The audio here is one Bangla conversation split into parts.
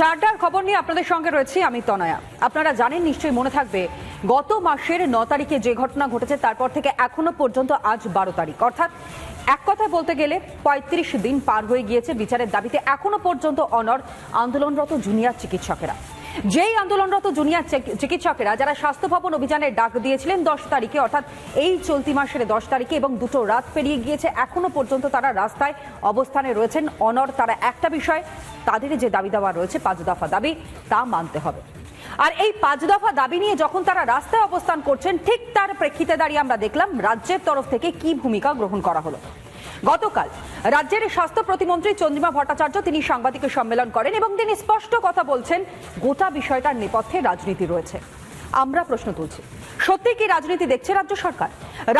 চারটার খবর নিয়ে আপনাদের সঙ্গে রয়েছি আমি তনয়া। আপনারা জানেন, নিশ্চয়ই মনে থাকবে, গত মাসের ন তারিখে যে ঘটনা ঘটেছে, তারপর থেকে এখনও পর্যন্ত আজ বারো তারিখ। অর্থাৎ এক কথায় বলতে গেলে পঁয়ত্রিশ দিন পার হয়ে গিয়েছে বিচারের দাবিতে। এখনও পর্যন্ত অনর আন্দোলনরত জুনিয়র চিকিৎসকেরা। যেই আন্দোলনরত জুনিয়র চিকিৎসকেরা যারা স্বাস্থ্য ভবন অভিযানের ডাক দিয়েছিলেন দশ তারিখে, অর্থাৎ এই চলতি মাসের দশ তারিখে এবং দুটো রাত পেরিয়ে গিয়েছে, এখনও পর্যন্ত তারা রাস্তায় অবস্থানে রয়েছেন। অনর তারা একটা বিষয়, তাদের যে দাবি দাওয়া রয়েছে পাঁচ দফা দাবি, তা মানতে হবে। আর এই পাঁচ দফা দাবি নিয়ে যখন তারা রাস্তায় অবস্থান করছেন, ঠিক তার প্রেক্ষিতে দাঁড়িয়ে আমরা দেখলাম, রাজ্যের তরফ থেকে কি ভূমিকা গ্রহণ করা হলো। গতকাল রাজ্যের স্বাস্থ্য প্রতিমন্ত্রী চন্দ্রিমা ভট্টাচার্য তিনি সাংবাদিকের সম্মেলন করেন এবং তিনি স্পষ্ট কথা বলছেন, গোটা বিষয়টার নেপথ্যে রাজনীতি রয়েছে। আমরা প্রশ্ন তুলছি সত্যি কি রাজনীতি দেখছে রাজ্য সরকার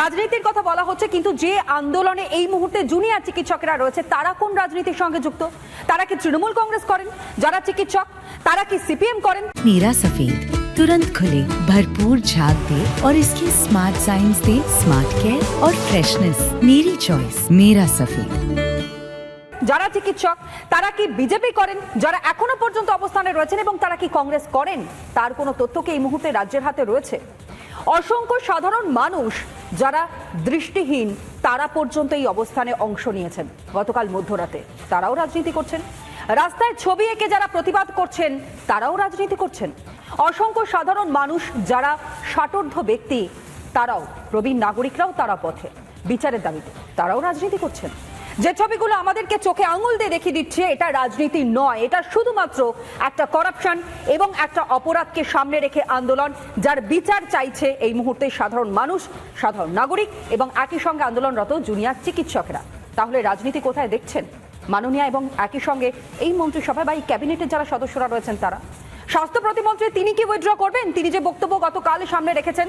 রাজনীতির কথা বলা হচ্ছে কিন্তু যে আন্দোলনে এই মুহূর্তে জুনিয়র চিকিৎসকেরা রয়েছে তারা কোন রাজনীতির সঙ্গে যুক্ত তারা কি তৃণমূল কংগ্রেস করেন যারা চিকিৎসক তারা কি সিপিএম করেন नीरा सफेद तुरंत खुले भरपूर झाग दे और इसकी स्मार्ट साइंस दे स्मार्ट केयर और फ्रेशनेस मेरी चॉइस मेरा सफेद যারা চিকিৎসক, তারা কি বিজেপি করেন? যারা এখনও পর্যন্ত অবস্থানে রয়েছেন এবং তারা কি কংগ্রেস করেন? তার কোনো তথ্য কি এই মুহূর্তে রাজ্যের হাতে রয়েছে? অসংখ্য সাধারণ মানুষ যারা দৃষ্টিহীন, তারা পর্যন্ত এই অবস্থানে অংশ নিয়েছেন। গতকাল মধ্যরাতে তারাও রাজনীতি করছেন। রাস্তায় ছবি এঁকে যারা প্রতিবাদ করছেন, তারাও রাজনীতি করছেন। অসংখ্য সাধারণ মানুষ যারা ষাটোর্ধ ব্যক্তি, তারাও প্রবীণ নাগরিকরাও তারা পথে। বিচারের দাবিতে তারাও রাজনীতি করছেন। যে ছবিগুলো আমাদেরকে চোখে আঙুল দিয়ে দেখিয়ে দিচ্ছে, এটা রাজনীতি নয়। এটা শুধুমাত্র একটা করাপশন এবং একটা অপরাধকে সামনে রেখে আন্দোলন, যার বিচার চাইছে এই মুহূর্তে সাধারণ মানুষ, সাধারণ নাগরিক এবং একই সঙ্গে আন্দোলনরত জুনিয়র চিকিৎসকরা। তাহলে রাজনীতি কোথায় দেখছেন? মাননীয় এবং একই সঙ্গে এই মন্ত্রিসভায় বা এই ক্যাবিনেটের যারা সদস্যরা রয়েছেন তারা? স্বাস্থ্য প্রতিমন্ত্রী তিনি কি উইথড্র করবেন? তিনি যে বক্তব্য গতকাল সামনে রেখেছেন।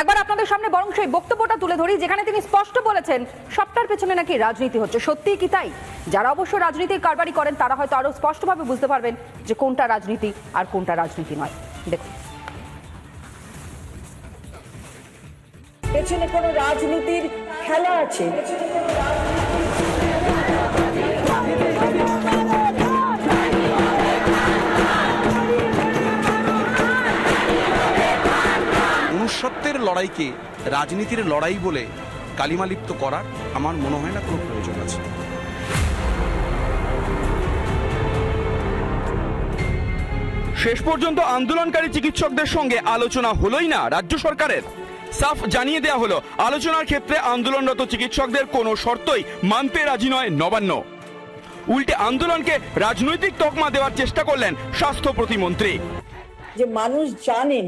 একবার আপনাদের সামনে বরং সেই বক্তব্যটা তুলে ধরি, যেখানে তিনি স্পষ্ট বলেছেন, সবটার পেছনে নাকি রাজনীতি হচ্ছে। সত্যি কি তাই? যারা অবশ্য রাজনীতির কারবারি করেন, তারা হয়তো আরও স্পষ্টভাবে বুঝতে পারবেন যে কোনটা রাজনীতি আর কোনটা রাজনীতি নয়। দেখুন। পেছনে কোনো রাজনীতির খেলা আছে? লড়াইকে রাজনীতির লড়াই বলে কালিমালিপ্ত করার আমার মনে হয় না কোনো প্রয়োজন আছে। শেষ পর্যন্ত আন্দোলনকারী চিকিৎসকদের সঙ্গে আলোচনা হলোই না রাজ্য সরকারের। সাফ জানিয়ে দেওয়া হলো আলোচনার ক্ষেত্রে আন্দোলনরত চিকিৎসকদের কোনো শর্তই মানতে রাজি নয় নবান্ন। উল্টে আন্দোলনকে রাজনৈতিক তকমা দেওয়ার চেষ্টা করলেন স্বাস্থ্য প্রতিমন্ত্রী। যে মানুষ জানেন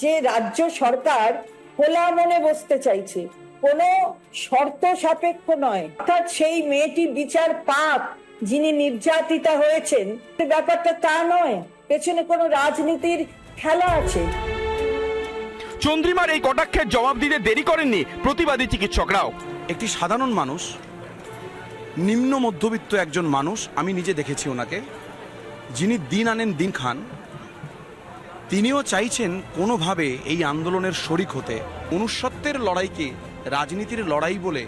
যে রাজ্য সরকার খোলা মনে বসতে চাইছে। কোনো শর্ত সাপেক্ষ নয়। অর্থাৎ সেই মেয়েটি বিচার পাপ যিনি নির্যাতিতা হয়েছেন ব্যাপারটা তা নয়। পেছনে কোনো রাজনীতির খেলা আছে। চন্দ্রিমার এই কটাক্ষের জবাব দিতে দেরি করেননি প্রতিবাদী চিকিৎসকরাও। একটি সাধারণ মানুষ নিম্ন মধ্যবিত্ত একজন মানুষ আমি নিজে দেখেছি ওনাকে যিনি দিন আনেন দিন খান তিনিও চাইছেন কোনোভাবে এই আন্দোলনের শরিক হতে। মনুষ্যত্বের লড়াইকে রাজনীতির লড়াই বলে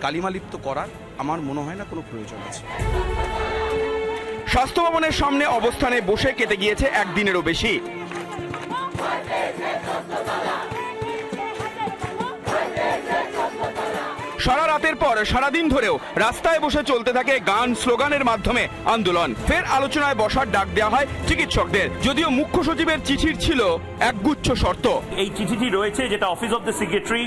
কালিমালিপ্ত করার আমার মনে হয় না কোনো প্রয়োজন আছে। স্বাস্থ্য ভবনের সামনে অবস্থানে বসে কেটে গিয়েছে একদিনেরও বেশি। সারা রাতের পর সারাদিন ধরেও রাস্তায় বসে চলতে থাকে গান স্লোগানের মাধ্যমে আন্দোলন। ফের আলোচনায় বসার ডাক দেওয়া হয় চিকিৎসকদের। যদিও মুখ্য সচিবের চিঠির ছিল একগুচ্ছ শর্ত। এই চিঠিটি রয়েছে যেটা অফিস অফ দ্য সেক্রেটারি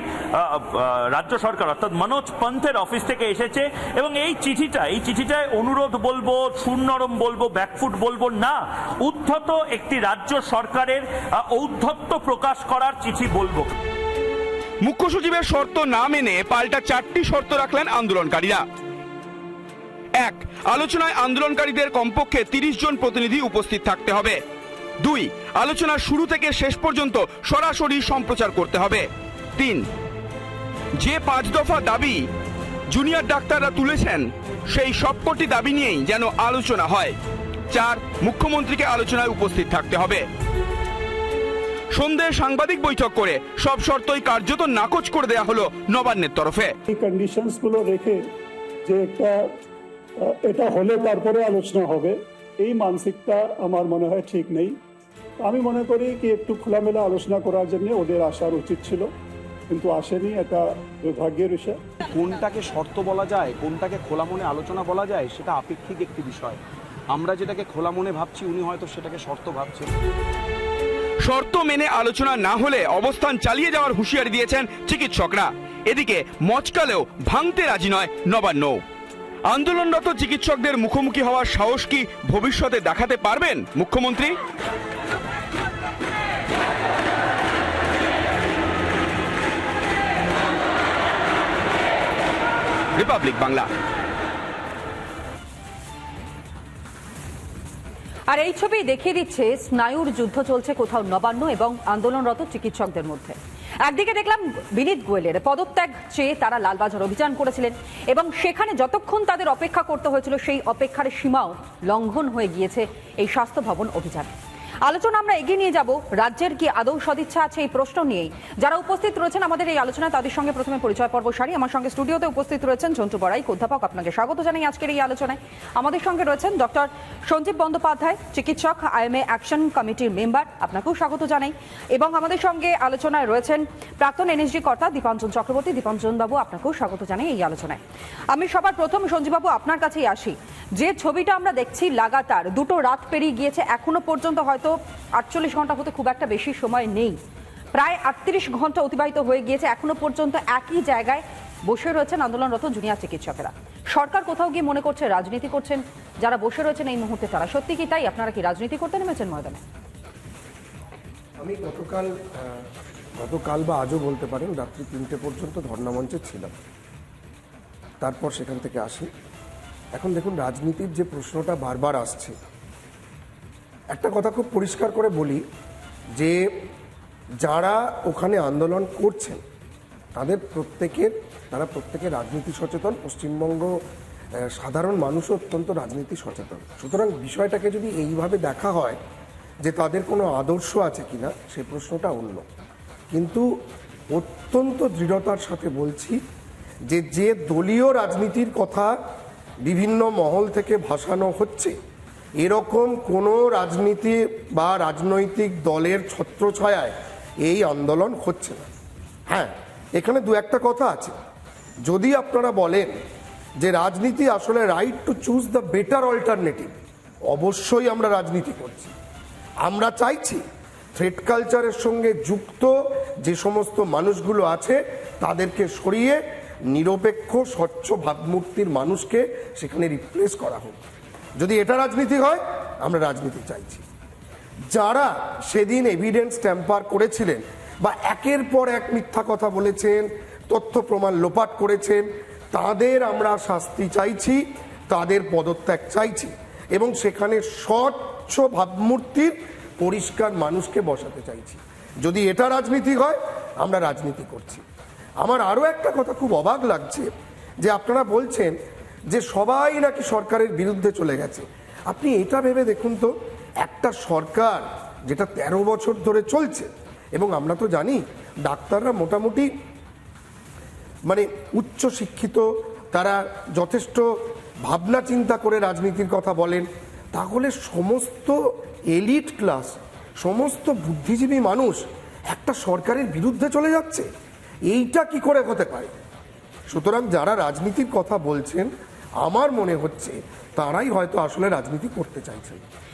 রাজ্য সরকার অর্থাৎ মনোজ পন্থের অফিস থেকে এসেছে এবং এই চিঠিটা, এই চিঠিটায় অনুরোধ বলব সুনরম বলব ব্যাকফুট বলব না, উদ্ধত একটি রাজ্য সরকারের ঔদ্ধত্য প্রকাশ করার চিঠি বলব। মুখ্য সচিবের শর্ত না মেনে পাল্টা চারটি শর্ত রাখলেন আন্দোলনকারীরা। এক, আলোচনায় আন্দোলনকারীদের কমপক্ষে তিরিশ জন প্রতিনিধি উপস্থিত থাকতে হবে। দুই, আলোচনার শুরু থেকে শেষ পর্যন্ত সরাসরি সম্প্রচার করতে হবে। তিন, যে পাঁচ দফা দাবি জুনিয়র ডাক্তাররা তুলেছেন, সেই সবকটি দাবি নিয়েই যেন আলোচনা হয়। চার, মুখ্যমন্ত্রীকে আলোচনায় উপস্থিত থাকতে হবে। সন্ধ্যে সাংবাদিক বৈঠক করে সব শর্তই কার্যত নাকচ করে দেয়া হলো নবান্নের তরফে। এই কন্ডিশনসগুলো রেখে যে একটা এটা হলে তারপরে আলোচনা হবে এই মানসিকতা আমার মনে হয় ঠিক নেই। আমি মনে করি কি একটু খোলামেলা আলোচনা করার জন্য ওদের আসার উচিত ছিল কিন্তু আসেনি এটা দুর্ভাগ্যের বিষয়। কোনটাকে শর্ত বলা যায় কোনটাকে খোলা মনে আলোচনা বলা যায় সেটা আপেক্ষিক একটি বিষয়। আমরা যেটাকে খোলা মনে ভাবছি উনি হয়তো সেটাকে শর্ত ভাবছেন। শর্ত মেনে আলোচনা না হলে অবস্থান চালিয়ে যাওয়ার হুঁশিয়ারি দিয়েছেন চিকিৎসকরা। এদিকে মচকালেও ভাঙতে রাজি নয় নবান্ন। আন্দোলনরত চিকিৎসকদের মুখোমুখি হওয়ার সাহস কি ভবিষ্যতে দেখাতে পারবেন মুখ্যমন্ত্রী? রিপাবলিক বাংলা। আর এই ছবি দেখিয়ে দিচ্ছে, স্নায়ুর যুদ্ধ চলছে কোথাও নবান্ন এবং আন্দোলনরত চিকিৎসকদের মধ্যে। একদিকে দেখলাম বিনীত গোয়েলের পদত্যাগ চেয়ে তারা লালবাজার অভিযান করেছিলেন এবং সেখানে যতক্ষণ তাদের অপেক্ষা করতে হয়েছিল সেই অপেক্ষার সীমাও লঙ্ঘন হয়ে গিয়েছে এই স্বাস্থ্য ভবন অভিযান। আলোচনা আমরা এগিয়ে নিয়ে যাব। রাজ্যের কি আদৌ সদিচ্ছা আছে এই প্রশ্ন নিয়েই? যারা উপস্থিত রয়েছেন, আমাদের এই আলোচনায় তাদের সঙ্গে প্রথমে পরিচয় পর্ব সারি। আমার সঙ্গে স্টুডিওতে উপস্থিত রয়েছেন ঝন্টু বড়াই, অধ্যাপক আপনাকে স্বাগত জানাই আজকের এই আলোচনায়। আমাদের সঙ্গে রয়েছেন ডক্টর সঞ্জীব বন্দ্যোপাধ্যায়, চিকিৎসক, আইএমএ অ্যাকশন কমিটির মেম্বার, আপনাকেও স্বাগত জানাই। এবং আমাদের সঙ্গে আলোচনায় রয়েছেন প্রাক্তন এনএসডি কর্তা দীপাঞ্জন চক্রবর্তী। দীপাঞ্জন বাবু আপনাকেও স্বাগত জানাই এই আলোচনায়। আমি সবার প্রথম, সঞ্জীববাবু, আপনার কাছেই আসি। যে ছবিটা আমরা দেখছি, লাগাতার, দুটো রাত পেরিয়ে গিয়েছে, এখনও পর্যন্ত হয়তো আটচল্লিশ ঘণ্টা হতে খুব একটা বেশি সময় নেই। প্রায় আটত্রিশ ঘণ্টা অতিবাহিত হয়ে গিয়েছে। এখনও পর্যন্ত একই জায়গায় বসে রয়েছেন আন্দোলনরত জুনিয়র চিকিৎসকেরা। সরকার কোথাও গিয়ে মনে করছে রাজনীতি করছেন, যারা বসে রয়েছেন এই মুহূর্তে তারা। সত্যি কি তাই? আপনারা কি রাজনীতি করতে নেমেছেন ময়দানে? আমি গতকাল গতকাল বা আজও বলতে পারেন, রাত্রি তিনটে পর্যন্ত ধর্নামঞ্চে ছিলাম। তারপর সেখান থেকে আসি। এখন দেখুন, রাজনীতির যে প্রশ্নটা বারবার আসছে একটা কথা খুব পরিষ্কার করে বলি যে যারা ওখানে আন্দোলন করছেন, তাদের প্রত্যেকের, তারা প্রত্যেকে রাজনীতি সচেতন, পশ্চিমবঙ্গ সাধারণ মানুষও অত্যন্ত রাজনীতি সচেতন। সুতরাং বিষয়টাকে যদি এইভাবে দেখা হয় যে তাদের কোনো আদর্শ আছে কি না সে প্রশ্নটা অন্য। কিন্তু অত্যন্ত দৃঢ়তার সাথে বলছি যে যে দলীয় রাজনীতির কথা বিভিন্ন মহল থেকে ভাসানো হচ্ছে এরকম কোনো রাজনীতি বা রাজনৈতিক দলের ছত্রছায়ায় এই আন্দোলন হচ্ছে না। হ্যাঁ এখানে দু একটা কথা আছে। যদি আপনারা বলেন যে রাজনীতি আসলে right to choose the better alternative অবশ্যই আমরা রাজনীতি করছি। আমরা চাইছি থ্রেড কালচারের সঙ্গে যুক্ত যে সমস্ত মানুষগুলো আছে, তাদেরকে সরিয়ে নিরপেক্ষ, স্বচ্ছ ভাবমূর্তির মানুষকে সেখানে রিপ্লেস করা হোক। যদি এটা রাজনীতি হয়, আমরা রাজনীতি চাইছি। যারা সেদিন এভিডেন্স ট্যাম্পার করেছিলেন বা একের পর এক মিথ্যা কথা বলেছেন, তথ্য প্রমাণ লোপাট করেছেন, তাদের আমরা শাস্তি চাইছি, তাদের পদত্যাগ চাইছি এবং সেখানে স্বচ্ছ ভাবমূর্তির পরিষ্কার মানুষকে বসাতে চাইছি। যদি এটা রাজনীতি হয়, আমরা রাজনীতি করছি। আমার আরও একটা কথা খুব অবাক লাগছে যে আপনারা বলছেন যে সবাই নাকি সরকারের বিরুদ্ধে চলে গেছে। আপনি এটা ভেবে দেখুন তো, একটা সরকার যেটা তেরো বছর ধরে চলছে, এবং আমরা তো জানি ডাক্তাররা মোটামুটি মানে উচ্চ শিক্ষিত তারা যথেষ্ট ভাবনা চিন্তা করে রাজনীতির কথা বলেন, তাহলে সমস্ত এলিট ক্লাস, সমস্ত বুদ্ধিজীবী মানুষ একটা সরকারের বিরুদ্ধে চলে যাচ্ছে। এইটা কি করে হতে পারে? সুতরাং যারা রাজনীতির কথা বলছেন আমার মনে হচ্ছে তারাই হয়তো আসলে রাজনীতি করতে চাইছেন